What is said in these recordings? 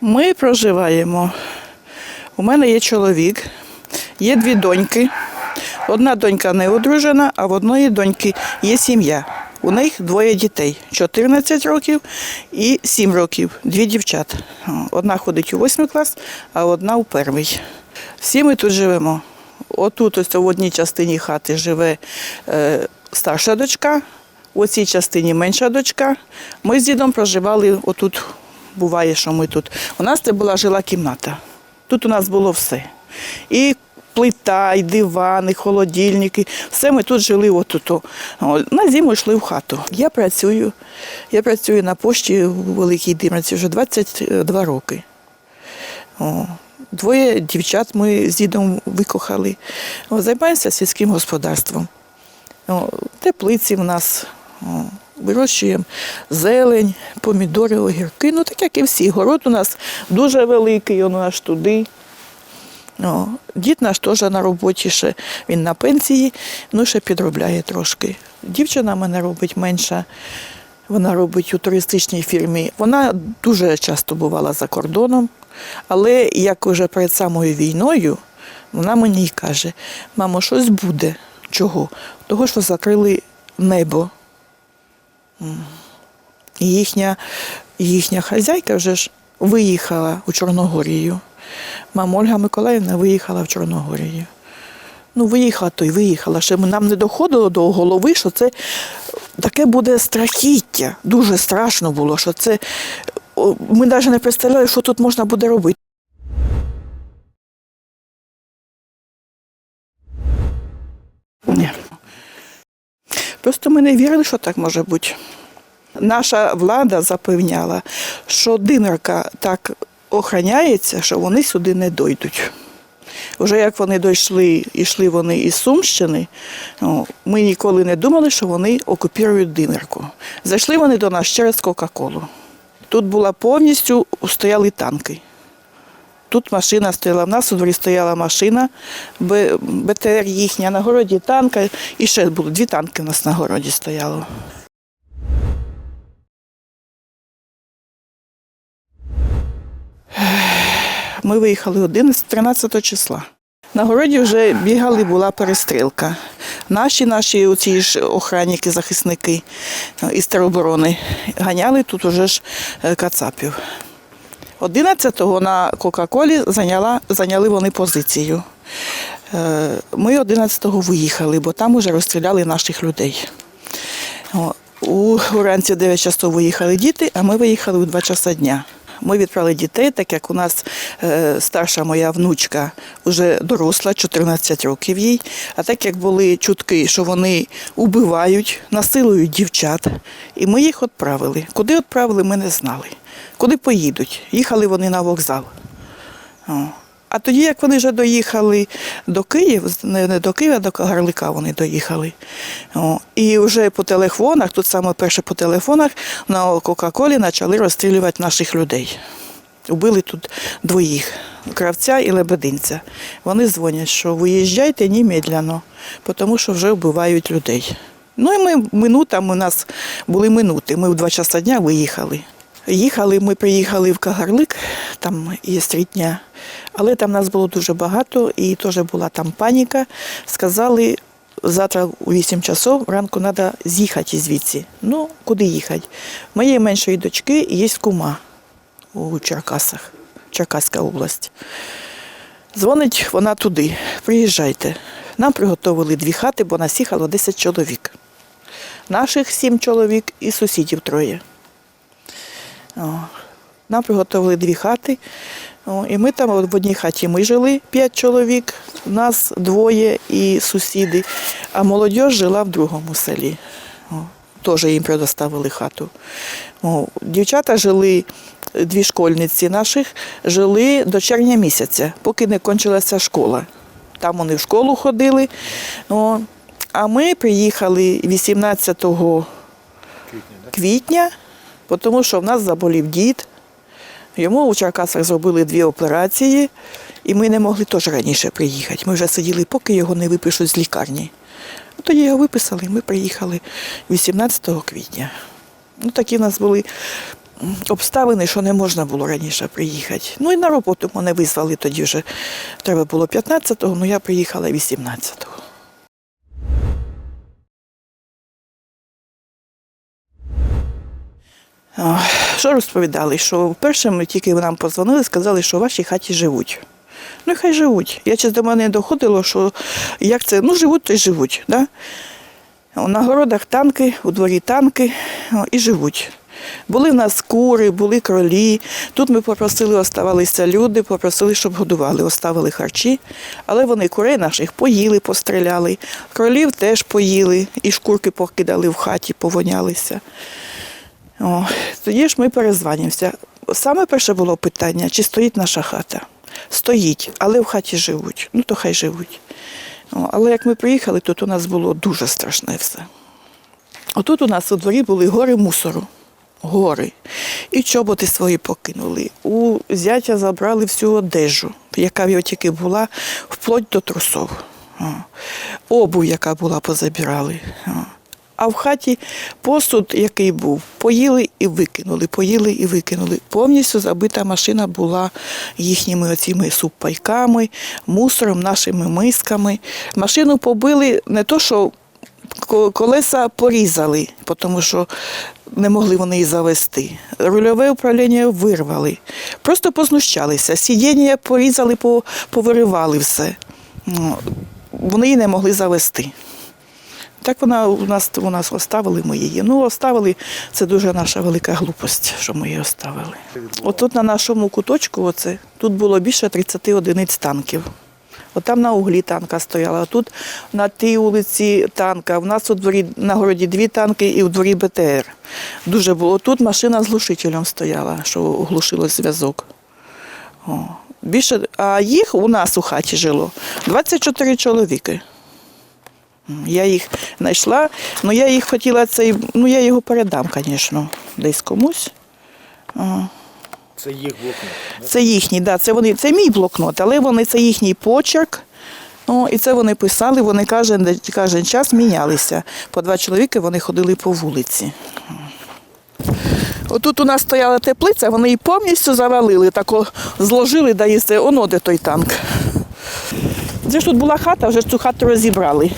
Ми проживаємо. У мене є чоловік, є дві доньки. Одна донька не одружена, а в одної доньки є сім'я. У них двоє дітей 14 років і 7 років, дві дівчат. Одна ходить у 8 клас, а одна у перший. Всі ми тут живемо. Отут, ось в одній частині хати живе е, старша дочка, у цій частині менша дочка. Ми з дідом проживали отут. Буває, що ми тут. У нас це була жила кімната. Тут у нас було все. І плита, і дивани, і холодильники. Все ми тут жили отут. На зиму йшли в хату. Я працюю. Я працюю на пошті у Великій Димриці вже 22 роки. О, Двоє дівчат ми з дідом викохали. О, Займаємося сільським господарством. О, Теплиці в нас. О, Вирощуємо зелень, помідори, огірки. Ну, так як і всі. Город у нас дуже великий, він аж туди. О, дід наш теж на роботі ще, він на пенсії, ну ще підробляє трошки. Дівчина мене робить менша, вона робить у туристичній фірмі. Вона дуже часто бувала за кордоном, але як уже перед самою війною, вона мені й каже: мамо, щось буде. Чого? Того, що закрили небо. Їхня, їхня хазяйка вже ж виїхала у Чорногорію. Мама Ольга Миколаївна виїхала в Чорногорію. Ну, виїхала, то й виїхала. Ще нам не доходило до голови, що це таке буде страхіття. Дуже страшно було, що це. Ми навіть не представляли, що тут можна буде робити. Ні. Просто ми не вірили, що так може бути. Наша влада запевняла, що димерка так охороняється, що вони сюди не дойдуть. Вже як вони дійшли, йшли вони із Сумщини, о, ми ніколи не думали, що вони окупують димерку. Зайшли вони до нас через Кока-Колу. Тут була повністю стояли танки. Тут машина стояла, в нас у дворі стояла машина, БТР їхня, на городі танка, і ще було дві танки у нас на городі стояло. Ми виїхали 11, 13 числа. На городі вже бігали, була перестрілка. Наші наші оці ж охранники, захисники е, із тероборони ганяли тут уже ж е, кацапів. 11-го на Кока-Колі зайняли вони позицію. Е, Ми 11-го виїхали, бо там уже розстріляли наших людей. Уранці в уранці 9 часов виїхали діти, а ми виїхали у 2 часа дня. Ми відправили дітей, так як у нас е, старша моя внучка вже доросла, 14 років їй. А так як були чутки, що вони убивають, насилують дівчат, і ми їх відправили. Куди відправили, ми не знали. Куди поїдуть? Їхали вони на вокзал. А тоді, як вони вже доїхали до Києва, не до Києва, до Гарлика вони доїхали. О, і вже по телефонах, тут саме перше по телефонах, на Кока-Колі почали розстрілювати наших людей. Убили тут двоїх кравця і лебединця. Вони дзвонять, що виїжджайте немедленно, тому що вже вбивають людей. Ну і ми минутами у нас були минути. Ми в два часа дня виїхали. Їхали, ми приїхали в Кагарлик, там є стрітня, але там нас було дуже багато і теж була там паніка. Сказали, завтра у 8 часов ранку треба з'їхати звідси. Ну, куди їхати? Моєї меншої дочки є кума у Черкасах, Черкаська область. Дзвонить вона туди, приїжджайте. Нам приготували дві хати, бо нас їхало 10 чоловік. Наших 7 чоловік і сусідів троє. О, Нам приготували дві хати. І ми там в одній хаті ми жили п'ять чоловік, нас двоє і сусіди, а молодь жила в другому селі. Теж їм предоставили хату. Дівчата жили, дві школьниці наших, жили до червня місяця, поки не кончилася школа. Там вони в школу ходили. А ми приїхали 18 квітня, тому що в нас заболів дід. Йому у Черкасах зробили дві операції, і ми не могли теж раніше приїхати. Ми вже сиділи, поки його не випишуть з лікарні. Тоді його виписали, і ми приїхали 18 квітня. Ну, такі в нас були обставини, що не можна було раніше приїхати. Ну і на роботу мене визвали тоді вже. Треба було 15-го, ну я приїхала 18-го. Що розповідали? Що вперше ми тільки нам позвонили, сказали, що в вашій хаті живуть. Ну, хай живуть. Я ще до мене доходило, що як це, ну живуть, то й живуть. Да? На городах танки, у дворі танки і живуть. Були в нас кури, були кролі. Тут ми попросили, оставалися люди, попросили, щоб годували, оставили харчі. Але вони курей наших поїли, постріляли, кролів теж поїли, і шкурки покидали в хаті, повонялися. О, тоді ж ми перезванімося. Саме перше було питання, чи стоїть наша хата. Стоїть, але в хаті живуть. Ну то хай живуть. О, але як ми приїхали, тут у нас було дуже страшне все. Отут у нас у дворі були гори мусору. Гори. І чоботи свої покинули. У зятя забрали всю одежу, яка в його тільки була, вплоть до трусов. О. Обув, яка була, позабирали. О. А в хаті посуд, який був, поїли і викинули, поїли і викинули. Повністю забита машина була їхніми оціми суппайками, мусором, нашими мисками. Машину побили не то, що колеса порізали, тому що не могли вони її завести. Рульове управління вирвали. Просто познущалися. Сидіння порізали, по- повиривали все. Ну, Вони її не могли завести. Так вона у нас у нас оставили ми її. Ну, оставили, це дуже наша велика глупость, що ми її оставили. Отут на нашому куточку, оце, тут було більше 30 одиниць танків. От там на углі танка стояла, а тут на тій вулиці танка. У нас у дворі на городі дві танки і у дворі БТР. Дуже було. Тут машина з глушителем стояла, що глушило зв'язок. Більше, а їх у нас у хаті жило 24 чоловіки. Я їх знайшла, ну я їх хотіла цей, ну я його передам, звісно, десь комусь. Це їх блокнот. Це їхній, да, це вони, це мій блокнот, але вони це їхній почерк. Ну, і це вони писали, вони кожен, кожен час мінялися. По два чоловіки вони ходили по вулиці. Отут у нас стояла теплиця, вони її повністю завалили, так о, зложили, да це, оно де той танк. Це ж тут була хата, вже цю хату розібрали.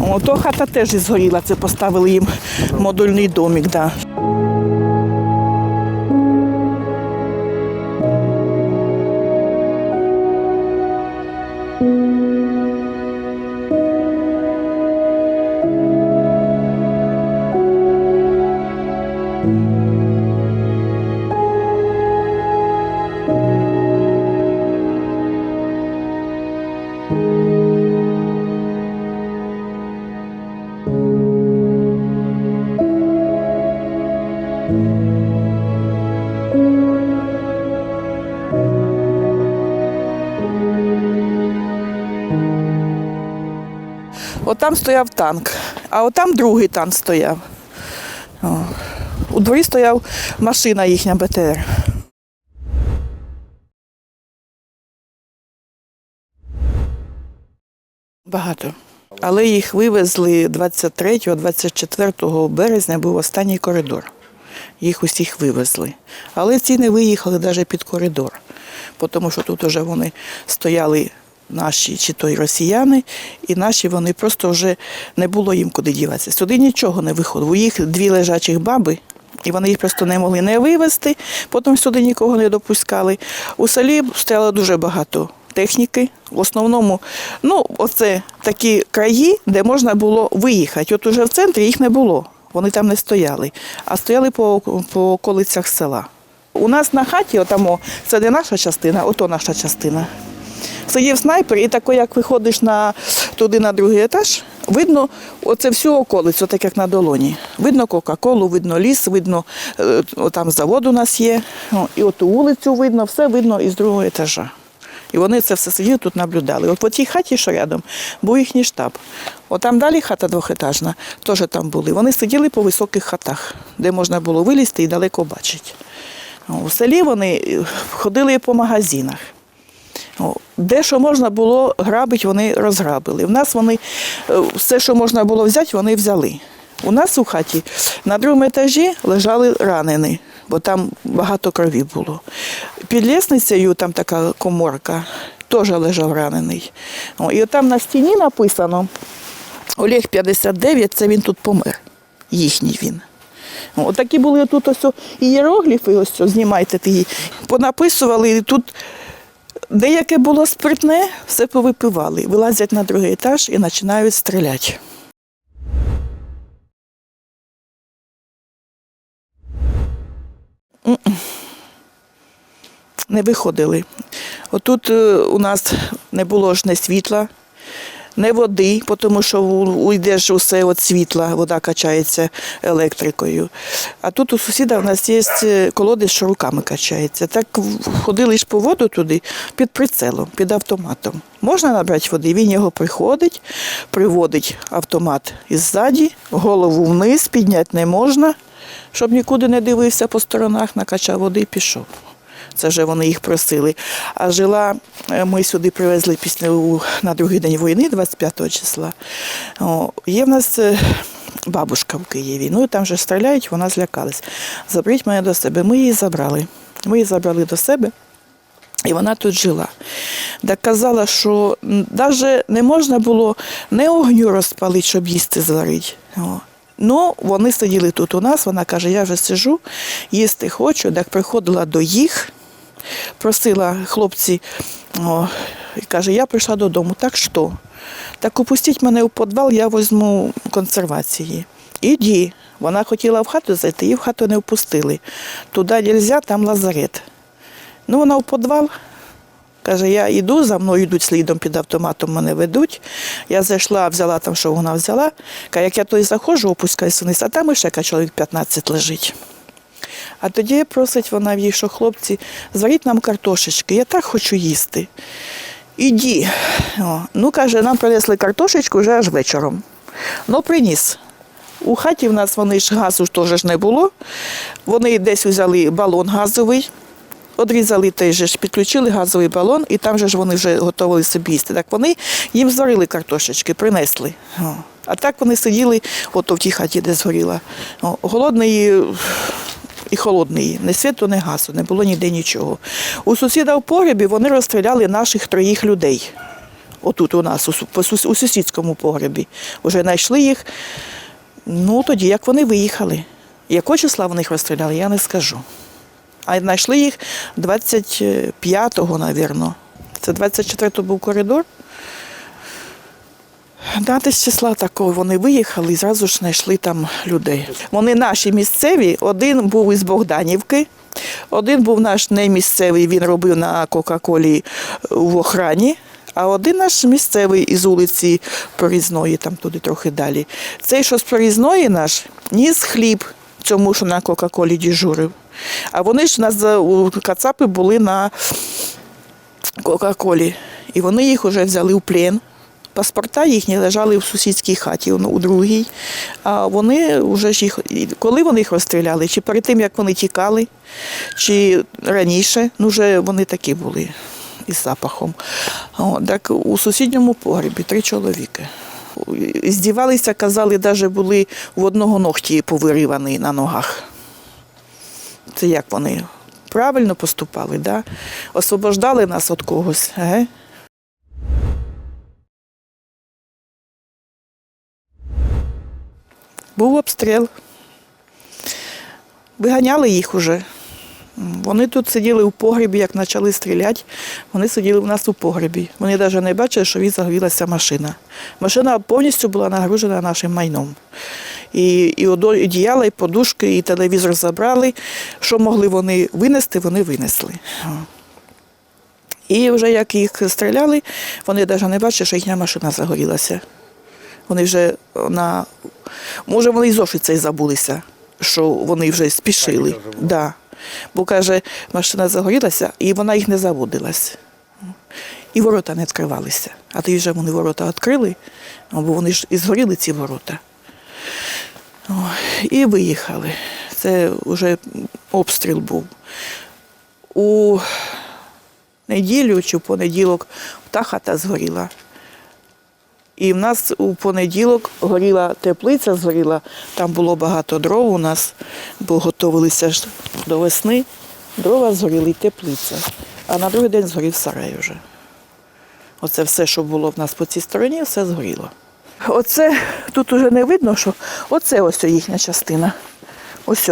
О, то хата теж згоріла, це поставили їм модульний домик. Да. Там стояв танк, а от там другий танк стояв. О. У дворі стояв машина їхня БТР. Багато. Але їх вивезли 23-24 березня був останній коридор. Їх усіх вивезли. Але ці не виїхали навіть під коридор, тому що тут вже вони стояли наші чи то й росіяни, і наші вони просто вже не було їм куди діватися. Сюди нічого не виходило. У їх дві лежачих баби. І вони їх просто не могли не вивезти, потім сюди нікого не допускали. У селі стояло дуже багато техніки. В основному, ну, оце такі краї, де можна було виїхати. От уже в центрі їх не було, вони там не стояли, а стояли по, по околицях села. У нас на хаті, отамо, це не наша частина, ото наша частина. Сидів снайпер, і тако, як виходиш на, туди на другий етаж, видно оце всю околицю, так як на долоні. Видно Кока-Колу, видно ліс, видно, е, там завод у нас є, і оту вулицю видно, все видно із другого етажа. І вони це все сиділи тут наблюдали. От по тій хаті, що рядом, був їхній штаб. От там далі хата двохетажна, теж там були. Вони сиділи по високих хатах, де можна було вилізти і далеко бачити. У селі вони е, ходили по магазинах. О, Де що можна було грабити, вони розграбили. У нас вони е, все, що можна було взяти, вони взяли. У нас у хаті на другому етажі лежали ранені. бо там багато крові було. Під лісницею там така коморка, теж лежав ранений. О, і там на стіні написано Олег 59, це він тут помер. Їхній він. Отакі були тут ось ієрогліфи, ось знімайте ті. Понаписували, і тут деяке було спиртне, все повипивали. Вилазять на другий етаж і починають стріляти. Не виходили. Отут е, у нас не було ж не світла, не води, тому що уйде ж усе від світла, вода качається електрикою. А тут у сусіда в нас є е, колодязь, що руками качається. Так ходили ж по воду туди під прицелом, під автоматом. Можна набрати води, він його приходить, приводить автомат іззаді, голову вниз, підняти не можна, щоб нікуди не дивився по сторонах, накачав води і пішов. Це вже вони їх просили. А жила, е, ми сюди привезли після на другий день війни, 25 числа. О, є в нас е, бабушка в Києві. Ну і там же стріляють, вона злякалась. Заберіть мене до себе. Ми її забрали. Ми її забрали до себе. І вона тут жила. Так казала, що навіть не можна було не огню розпалити, щоб їсти зварити. О. Ну, вони сиділи тут у нас, вона каже, я вже сижу, їсти хочу. Так приходила до їх, просила хлопці, о, і каже, я прийшла додому, так що? Так опустіть мене у підвал, я візьму консервації. Іді. Вона хотіла в хату зайти, її в хату не впустили. Туди не можна, там лазарет. Ну, вона в підвал. Каже, я йду, за мною йдуть слідом під автоматом, мене ведуть. Я зайшла, взяла там, що вона взяла. Каже, як я туди заходжу, опускаюся вниз, а там ще чоловік 15 лежить. А тоді просить вона в їх, що хлопці, зваріть нам картошечки, я так хочу їсти. Іді. О, ну, каже, нам принесли картошечку вже аж вечором. Ну, приніс. У хаті в нас вони ж газу ж теж не було. Вони десь взяли балон газовий, Одрізали той же ж, підключили газовий балон, і там же ж вони вже готували собі їсти. Так вони їм зварили картошечки, принесли. О. А так вони сиділи ото в тій хаті, де згоріла. Голодний і холодний. Ні світу, ні газу, не було ніде нічого. У сусіда в погребі вони розстріляли наших троїх людей. Отут у нас, у, су- у сусідському погребі. Уже знайшли їх. Ну, тоді як вони виїхали. Якого числа вони їх розстріляли, я не скажу. А знайшли їх 25-го, мабуть. Це 24-го був коридор. Да, десь числа такого вони виїхали і зразу ж знайшли там людей. Вони наші місцеві, один був із Богданівки, один був наш не місцевий, він робив на Кока-Колі в охрані, а один наш місцевий із вулиці Прорізної, там туди трохи далі. Цей, що з Прорізної наш, ніс хліб цьому, що на Кока-Колі діжурив. А вони ж у нас у Кацапи були на Кока-Колі. І вони їх вже взяли в плен. Паспорта їхні лежали в сусідській хаті, ну, у другій. А вони вже ж їх, коли вони їх розстріляли, чи перед тим, як вони тікали, чи раніше, ну вже вони такі були із запахом. О, так у сусідньому погребі три чоловіки. Здівалися, казали, навіть були в одного ногті повиривані на ногах. Це як вони правильно поступали, да? освобождали нас від когось. Ге? Був обстріл. Виганяли їх уже. Вони тут сиділи у погребі, як почали стріляти, вони сиділи у нас у погребі. Вони навіть не бачили, що від загорілася машина. Машина повністю була нагружена нашим майном. І, і одіяла, і подушки, і телевізор забрали. Що могли вони винести, вони винесли. І вже як їх стріляли, вони навіть не бачили, що їхня машина загорілася. Вони вже на. Може, вони і зовсім це й забулися, що вони вже спішили. Да. Бо каже, машина загорілася, і вона їх не заводилась. І ворота не відкривалися. А тоді вже вони ворота відкрили, бо вони ж і згоріли ці ворота. О, і виїхали. Це вже обстріл був. У неділю чи в понеділок та хата згоріла. І в нас у понеділок горіла теплиця, згоріла, там було багато дров у нас, бо готувалися ж до весни. Дрова згоріли теплиця. А на другий день згорів сарай вже. Оце все, що було в нас по цій стороні, все згоріло. Оце тут уже не видно, що оце ось їхня частина. Ось.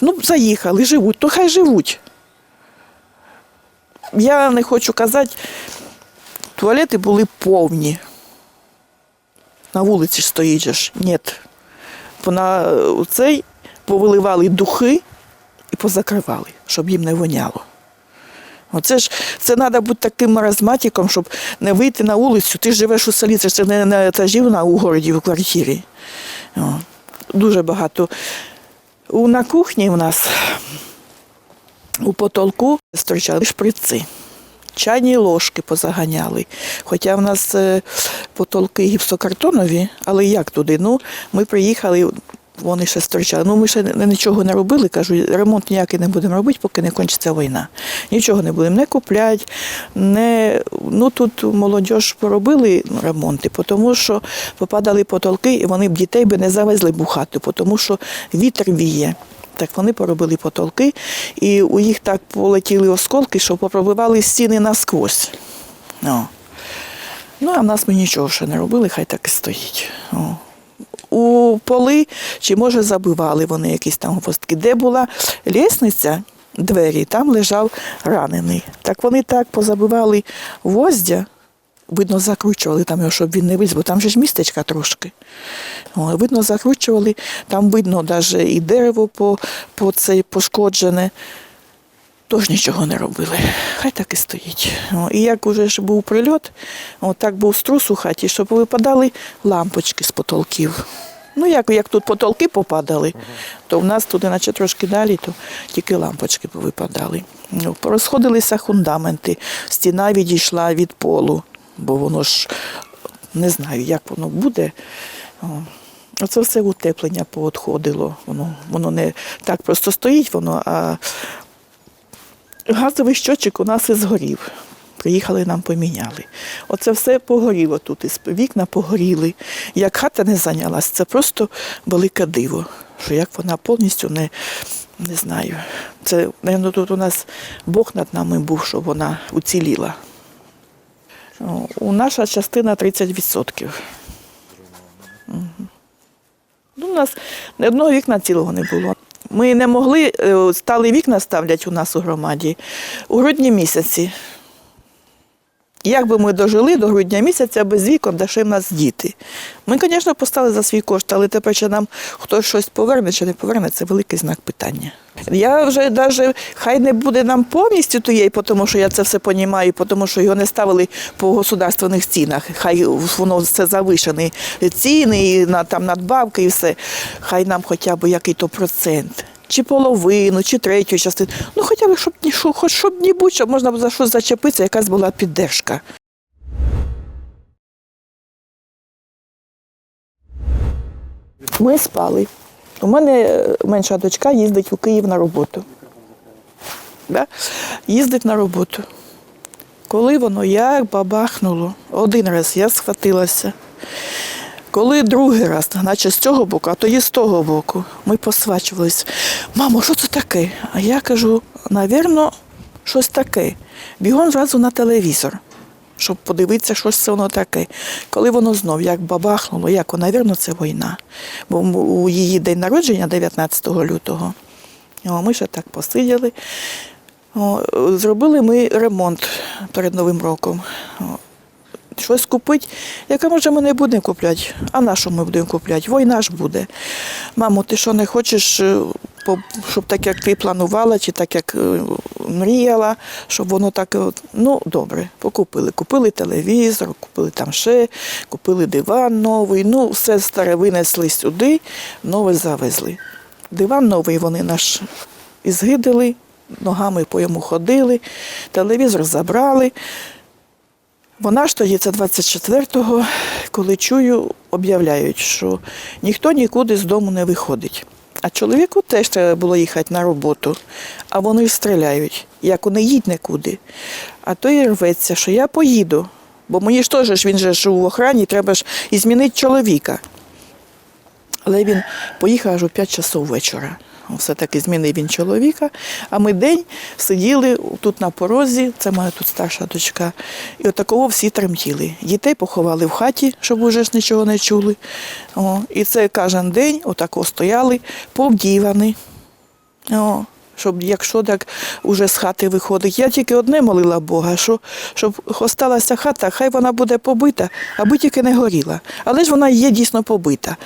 Ну, заїхали, живуть, то хай живуть. Я не хочу казати, туалети були повні. На вулиці стоїть же ж. Ні. Вона цей повиливали духи і позакривали, щоб їм не воняло. Оце ж це треба бути таким маразматиком, щоб не вийти на вулицю. Ти живеш у селі, це ж не на етажі на у городі, в квартирі. О, дуже багато. У, на кухні в нас у потолку стирчали шприци. Чайні ложки позаганяли. Хоча в нас е, потолки гіпсокартонові, але як туди? Ну, ми приїхали, вони ще стирчали. Ну, ми ще нічого не робили, кажу, ремонт ніякий не будемо робити, поки не кончиться війна. Нічого не будемо не купляти, не... ну тут молодь поробили ремонти, тому що попадали потолки, і вони б дітей би не завезли б хату, тому що вітер віє. Так вони поробили потолки, і у їх так полетіли осколки, що попробивали стіни насквозь. О. Ну, а в нас ми нічого ще не робили, хай так і стоїть. О. У поли, чи може забивали вони якісь там гвоздки. Де була лісниця, двері, там лежав ранений. Так вони так позабивали гвоздя, видно, закручували там його, щоб він не виліз, бо там же ж містечка трошки. Видно, закручували, там видно навіть і дерево по, по цей пошкоджене. Тож нічого не робили. Хай так і стоїть. І як уже ж був прильот, так був струс у хаті, щоб випадали лампочки з потолків. Ну, як, як тут потолки попадали, то в нас туди, наче трошки далі, то тільки лампочки повипадали. Ну, Порозходилися фундаменти, стіна відійшла від полу, бо воно ж не знаю, як воно буде. Оце все утеплення поотходило. Воно, воно не так просто стоїть, воно, а газовий щочик у нас і згорів. Приїхали, нам поміняли. Оце все погоріло тут, і вікна погоріли. Як хата не зайнялась, це просто велике диво, що як вона повністю не, не знаю. Це, мабуть, тут у нас Бог над нами був, щоб вона уціліла. У наша частина 30%. Мгм. Ну, у нас одного вікна цілого не було. Ми не могли, е, стали вікна ставлять у нас у громаді у грудні місяці. Як би ми дожили до грудня місяця без вікон, де ще в нас діти. Ми, звісно, поставили за свій кошт, але тепер, чи нам хтось щось поверне чи не поверне, це великий знак питання. Я вже навіть, хай не буде нам повністю тієї, тому що я це все розумію, тому що його не ставили по государственних цінах. Хай воно все завишені ціни, і на, там надбавки і все. Хай нам хоча б який-то процент. Чи половину, чи третю частину. Ну, хоча б, щоб, хоч щоб нібудь, щоб можна було за щось зачепитися, якась була піддержка. Ми спали. У мене е, менша дочка їздить у Київ на роботу. Да? Їздить на роботу. Коли воно як бабахнуло, один раз я схватилася. Коли другий раз, наче з цього боку, а тоді з того боку, ми посвачувались. Мамо, що це таке? А я кажу, навірно, щось таке. Бігом зразу на телевізор, щоб подивитися, що це воно таке. Коли воно знов як бабахнуло, як, навірно, це війна. Бо у її день народження 19 лютого. Ми ще так посиділи. Зробили ми ремонт перед Новим роком. Щось купити. Я кажу, може, ми не будемо купляти. А на що ми будемо купляти? Війна ж буде. Мамо, ти що не хочеш, е, щоб так, як ти планувала, чи так, як е, мріяла, щоб воно так. Ну, добре, покупили. Купили телевізор, купили там ще, купили диван новий. Ну, все старе винесли сюди, нове завезли. Диван новий вони наш ізгидили, ногами по йому ходили, телевізор забрали. Вона ж тоді, це 24-го, коли чую, об'являють, що ніхто нікуди з дому не виходить. А чоловіку теж треба було їхати на роботу, а вони стріляють. Як вони їдь нікуди. А той рветься, що я поїду. Бо мені ж теж він же ж у охрані, треба ж і змінити чоловіка. Але він поїхав аж у 5 часов вечора. Все-таки змінив він чоловіка. А ми день сиділи тут на порозі, це моя тут старша дочка, і отакого всі тремтіли. Дітей поховали в хаті, щоб уже ж нічого не чули. О, і це кожен день отако стояли, пообдівані. О, щоб якщо так уже з хати виходить. Я тільки одне молила Бога, що, щоб осталася хата, хай вона буде побита, аби тільки не горіла. Але ж вона є дійсно побита.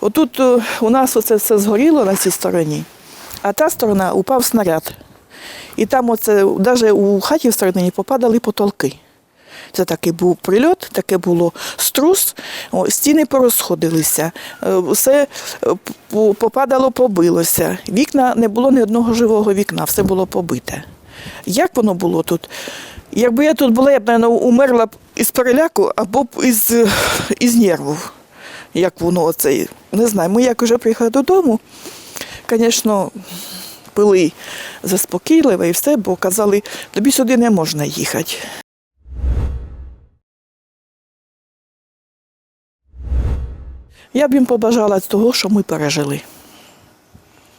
Отут у нас оце все згоріло на цій стороні, а та сторона упав снаряд. І там оце, навіть у хаті всередині попадали потолки. Це такий був прильот, таке було струс, стіни порозходилися, е, все е, попадало, побилося. Вікна не було ні одного живого вікна, все було побите. Як воно було тут? Якби я тут була, я б, мабуть, умерла із переляку або б із, е, із нервів. Як воно оце, не знаю. Ми як вже приїхали додому, звісно, пили заспокійливо і все, бо казали, тобі сюди не можна їхати. Я б їм побажала того, що ми пережили.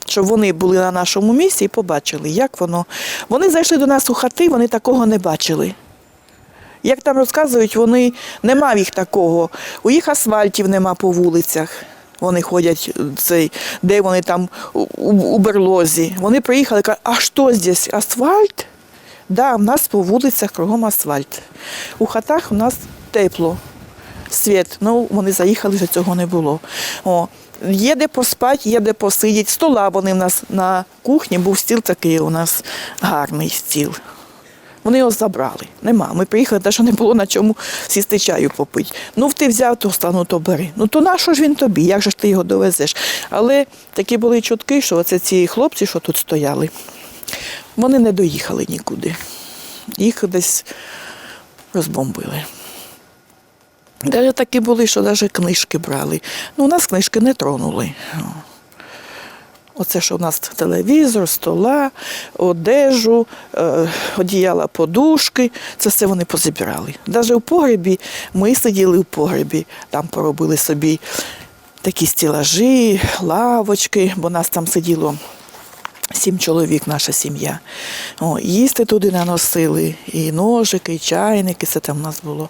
Щоб вони були на нашому місці і побачили, як воно. Вони зайшли до нас у хати, вони такого не бачили. Як там розказують, вони нема їх такого. У їх асфальтів нема по вулицях. Вони ходять, е, цей, де вони там у, у берлозі. Вони приїхали кажуть, а що здесь? Асфальт? Да, в нас по вулицях кругом асфальт. У хатах у нас тепло світ. Ну, вони заїхали, що цього не було. О, є де поспати, є де посидіти. Стола вони в нас на кухні, був стіл такий у нас гарний стіл. Вони його забрали. Нема. Ми приїхали, те, що не було на чому сісти чаю попити. Ну, ти взяв, то стану, то бери. Ну то на що ж він тобі? Як же ж ти його довезеш? Але такі були чутки, що оце ці хлопці, що тут стояли, вони не доїхали нікуди. Їх десь розбомбили. Навіть такі були, що навіть книжки брали. Ну, у нас книжки не тронули. Оце, що у нас телевізор, стола, одежу, е, одіяла, подушки, це все вони позабирали. Навіть у погребі ми сиділи у погребі, там поробили собі такі стілажі, лавочки, бо нас там сиділо сім чоловік, наша сім'я. О, їсти туди наносили, і ножики, і чайники, це там у нас було.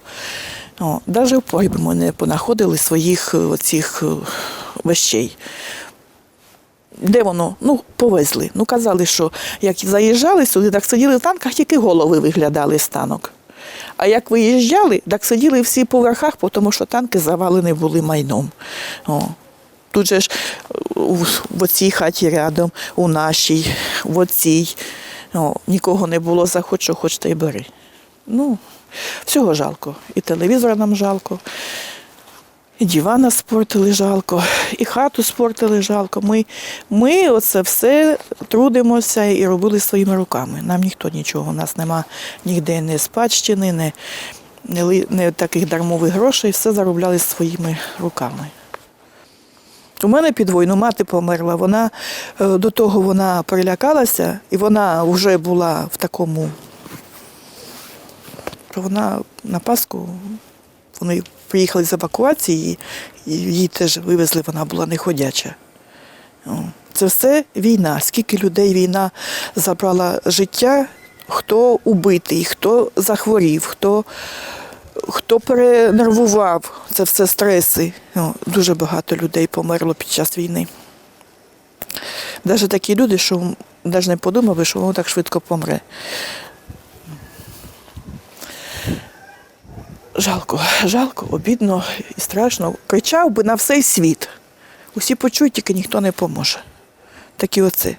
Навіть в погребі ми не понаходили своїх е, оцих е, вещей. Де воно? Ну, повезли. Ну, казали, що як заїжджали сюди, так сиділи в танках, тільки голови виглядали з танок. А як виїжджали, так сиділи всі по верхах, тому що танки завалені були майном. О. Тут же ж в, оцій хаті рядом, у нашій, в оцій. О, нікого не було, захоч, що хоч та й бери. Ну, всього жалко. І телевізора нам жалко, і дивана спортили жалко, і хату спортили жалко. Ми, ми оце все трудимося і робили своїми руками. Нам ніхто нічого, у нас нема ніде ні спадщини, ні, ли- ні таких дармових грошей, все заробляли своїми руками. У мене під війну мати померла. Вона е, до того вона перелякалася, і вона вже була в такому. Вона на Пасху вони приїхали з евакуації, її теж вивезли, вона була неходяча. Це все війна. Скільки людей війна забрала життя, хто убитий, хто захворів, хто, хто перенервував. Це все стреси. Дуже багато людей померло під час війни. Навіть такі люди, що навіть не подумали, що воно так швидко помре. Жалко, жалко, обідно і страшно. Кричав би на всей світ. Усі почують, тільки ніхто не поможе. Такі оце.